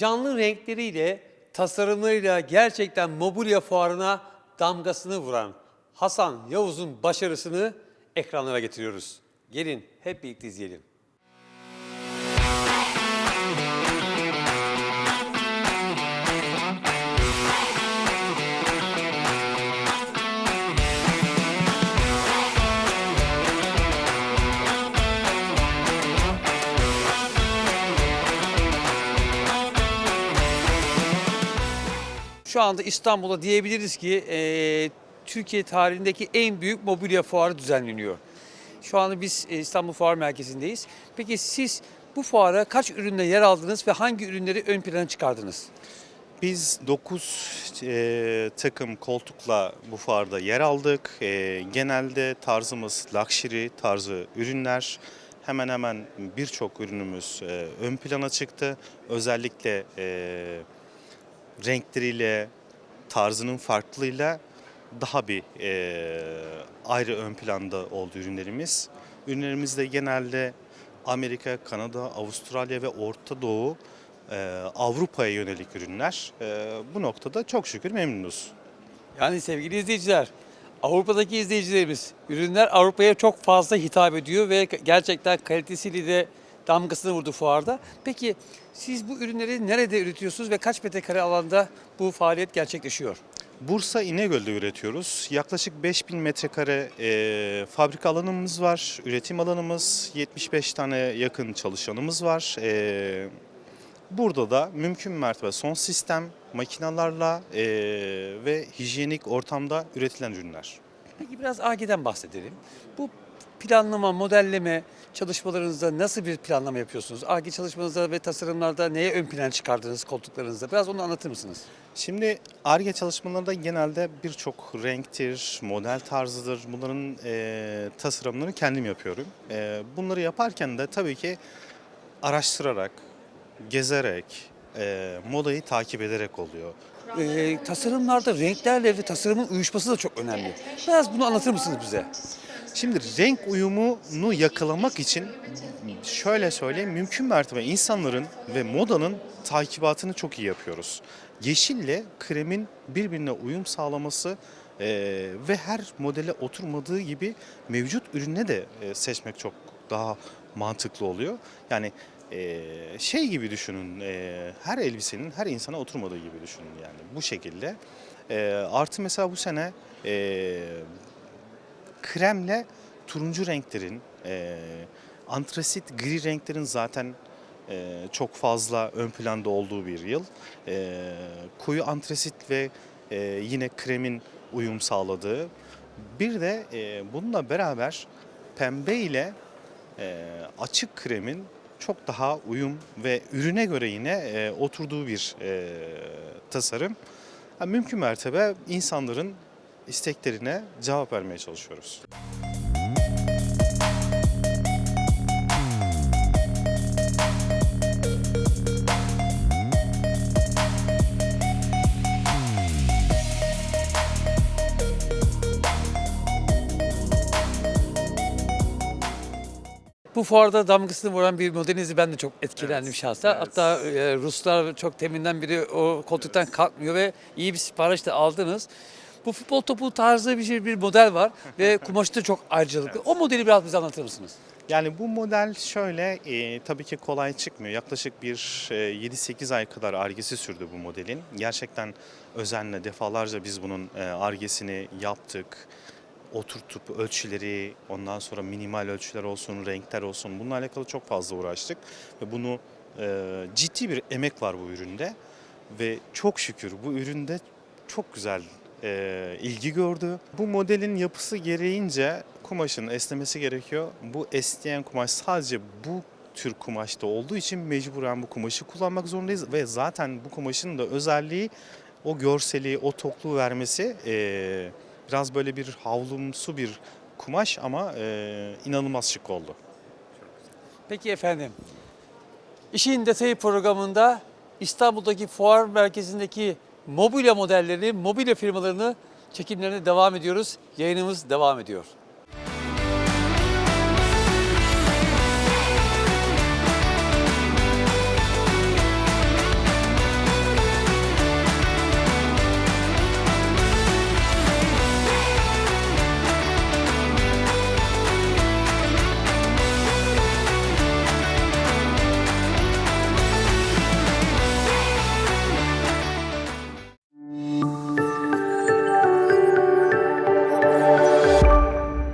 canlı renkleriyle, tasarımlarıyla gerçekten mobilya fuarına damgasını vuran Hasan Yavuz'un başarısını ekranlara getiriyoruz. Gelin hep birlikte izleyelim. Şu anda İstanbul'da diyebiliriz ki eee, Türkiye tarihindeki en büyük mobilya fuarı düzenleniyor. Şu anda biz e, İstanbul Fuar Merkezi'ndeyiz. Peki siz bu fuara kaç ürünle yer aldınız ve hangi ürünleri ön plana çıkardınız? Biz 9 takım koltukla bu fuarda yer aldık. E, genelde tarzımız luxury tarzı ürünler. Hemen hemen birçok ürünümüz e, ön plana çıktı. Özellikle e, renkleriyle, tarzının farklılığıyla daha bir e, ayrı ön planda oldu ürünlerimiz. Ürünlerimiz de genelde Amerika, Kanada, Avustralya ve Orta Doğu, e, Avrupa'ya yönelik ürünler. E, bu noktada çok şükür memnunuz. Yani sevgili izleyiciler, Avrupa'daki izleyicilerimiz, ürünler Avrupa'ya çok fazla hitap ediyor ve gerçekten kalitesiyle de damgasını vurdu fuarda. Peki siz bu ürünleri nerede üretiyorsunuz ve kaç metrekare alanda bu faaliyet gerçekleşiyor? Bursa İnegöl'de üretiyoruz. Yaklaşık 5000 metrekare e, fabrika alanımız var, üretim alanımız, 75 tane yakın çalışanımız var. E, burada da mümkün mertebe son sistem makinalarla e, ve hijyenik ortamda üretilen ürünler. Peki biraz AG'den bahsedelim. Bu planlama, modelleme çalışmalarınızda nasıl bir planlama yapıyorsunuz? AG çalışmanızda ve tasarımlarda neye ön plan çıkardınız koltuklarınızda? Biraz onu anlatır mısınız? Şimdi ARGE çalışmalarında genelde birçok renktir, model tarzıdır. Bunların e, tasarımlarını kendim yapıyorum. E, bunları yaparken de tabii ki araştırarak, gezerek, e, modayı takip ederek oluyor. Ee, tasarımlarda renklerle ve tasarımın uyuşması da çok önemli. Biraz bunu anlatır mısınız bize? Şimdi renk uyumunu yakalamak için şöyle söyleyeyim mümkün mertebe insanların ve modanın takibatını çok iyi yapıyoruz. Yeşille kremin birbirine uyum sağlaması e, ve her modele oturmadığı gibi mevcut ürüne de e, seçmek çok daha mantıklı oluyor. Yani e, şey gibi düşünün e, her elbisenin her insana oturmadığı gibi düşünün yani bu şekilde. E, artı mesela bu sene e, kremle turuncu renklerin, e, antrasit gri renklerin zaten e, çok fazla ön planda olduğu bir yıl. E, koyu antrasit ve e, yine kremin uyum sağladığı. Bir de e, bununla beraber pembe ile e, açık kremin çok daha uyum ve ürüne göre yine e, oturduğu bir e, tasarım. Ha, mümkün mertebe insanların isteklerine cevap vermeye çalışıyoruz. Bu fuarda damgasını vuran bir modelinizi ben de çok etkilendim şahsen. Hatta e, Ruslar çok teminden biri o koltuktan kalkmıyor ve iyi bir sipariş de aldınız. Bu futbol topu tarzı bir, şey, bir model var ve kumaşı da çok ayrıcalıklı. O modeli biraz bize anlatır mısınız? Yani bu model şöyle e, tabii ki kolay çıkmıyor. Yaklaşık bir e, 7-8 ay kadar argesi sürdü bu modelin. Gerçekten özenle defalarca biz bunun e, argesini yaptık. Oturtup ölçüleri, ondan sonra minimal ölçüler olsun, renkler olsun bununla alakalı çok fazla uğraştık. Ve bunu e, ciddi bir emek var bu üründe. Ve çok şükür bu üründe çok güzel e, ilgi gördü. Bu modelin yapısı gereğince kumaşın esnemesi gerekiyor. Bu esneyen kumaş sadece bu tür kumaşta olduğu için mecburen bu kumaşı kullanmak zorundayız ve zaten bu kumaşın da özelliği o görseli, o tokluğu vermesi e, biraz böyle bir havlumsu bir kumaş ama e, inanılmaz şık oldu. Peki efendim. İşin Detayı programında İstanbul'daki fuar merkezindeki mobilya modellerini, mobilya firmalarını çekimlerine devam ediyoruz. Yayınımız devam ediyor.